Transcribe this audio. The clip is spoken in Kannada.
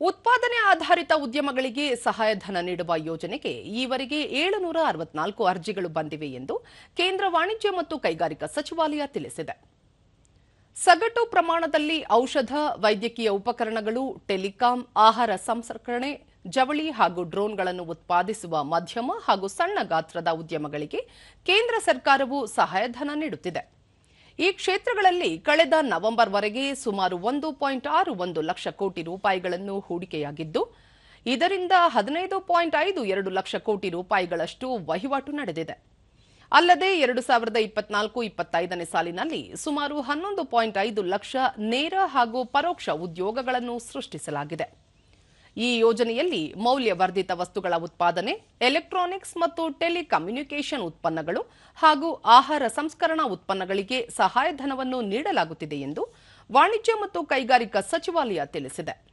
ಉತ್ಪಾದನೆ ಆಧಾರಿತ ಉದ್ಯಮಗಳಿಗೆ ಸಹಾಯಧನ ನೀಡುವ ಯೋಜನೆಗೆ ಈವರೆಗೆ ಏಳುನೂರ ಅರವತ್ನಾಲ್ಕು ಅರ್ಜಿಗಳು ಬಂದಿವೆ ಎಂದು ಕೇಂದ್ರ ವಾಣಿಜ್ಯ ಮತ್ತು ಕೈಗಾರಿಕಾ ಸಚಿವಾಲಯ ತಿಳಿಸಿದೆ. ಸಗಟು ಪ್ರಮಾಣದಲ್ಲಿ ಔಷಧ, ವೈದ್ಯಕೀಯ ಉಪಕರಣಗಳು, ಟೆಲಿಕಾಂ, ಆಹಾರ ಸಂಸ್ಕರಣೆ, ಜವಳಿ ಹಾಗೂ ಡ್ರೋನ್ಗಳನ್ನು ಉತ್ಪಾದಿಸುವ ಮಧ್ಯಮ ಹಾಗೂ ಸಣ್ಣ ಗಾತ್ರದ ಉದ್ಯಮಗಳಿಗೆ ಕೇಂದ್ರ ಸರ್ಕಾರವು ಸಹಾಯಧನ ನೀಡುತ್ತಿದೆ. ಈ ಕ್ಷೇತ್ರಗಳಲ್ಲಿ ಕಳೆದ ನವೆಂಬರ್ ವರೆಗೆ ಸುಮಾರು ಒಂದು ಪಾಯಿಂಟ್ ಆರು ಒಂದು ಲಕ್ಷ ಕೋಟಿ ರೂಪಾಯಿಗಳನ್ನು ಹೂಡಿಕೆಯಾಗಿದ್ದು, ಇದರಿಂದ ಹದಿನೈದು ಪಾಯಿಂಟ್ ಐದು ಎರಡು ಲಕ್ಷ ಕೋಟಿ ರೂಪಾಯಿಗಳಷ್ಟು ವಹಿವಾಟು ನಡೆದಿದೆ. ಅಲ್ಲದೆ ಎರಡು ಸಾವಿರದ ಇಪ್ಪತ್ನಾಲ್ಕು ಇಪ್ಪತ್ತೈದನೇ ಸಾಲಿನಲ್ಲಿ ಸುಮಾರು ಹನ್ನೊಂದು ಪಾಯಿಂಟ್ ಐದು ಲಕ್ಷ ನೇರ ಹಾಗೂ ಪರೋಕ್ಷ ಉದ್ಯೋಗಗಳನ್ನು ಸೃಷ್ಟಿಸಲಾಗಿದೆ. ಈ ಯೋಜನೆಯಲ್ಲಿ ಮೌಲ್ಯವರ್ಧಿತ ವಸ್ತುಗಳ ಉತ್ಪಾದನೆ, ಎಲೆಕ್ಟ್ರಾನಿಕ್ಸ್ ಮತ್ತು ಟೆಲಿಕಮ್ಯುನಿಕೇಷನ್ ಉತ್ಪನ್ನಗಳು ಹಾಗೂ ಆಹಾರ ಸಂಸ್ಕರಣಾ ಉತ್ಪನ್ನಗಳಿಗೆ ಸಹಾಯಧನವನ್ನು ನೀಡಲಾಗುತ್ತಿದೆ ಎಂದು ವಾಣಿಜ್ಯ ಮತ್ತು ಕೈಗಾರಿಕಾ ಸಚಿವಾಲಯ ತಿಳಿಸಿದೆ.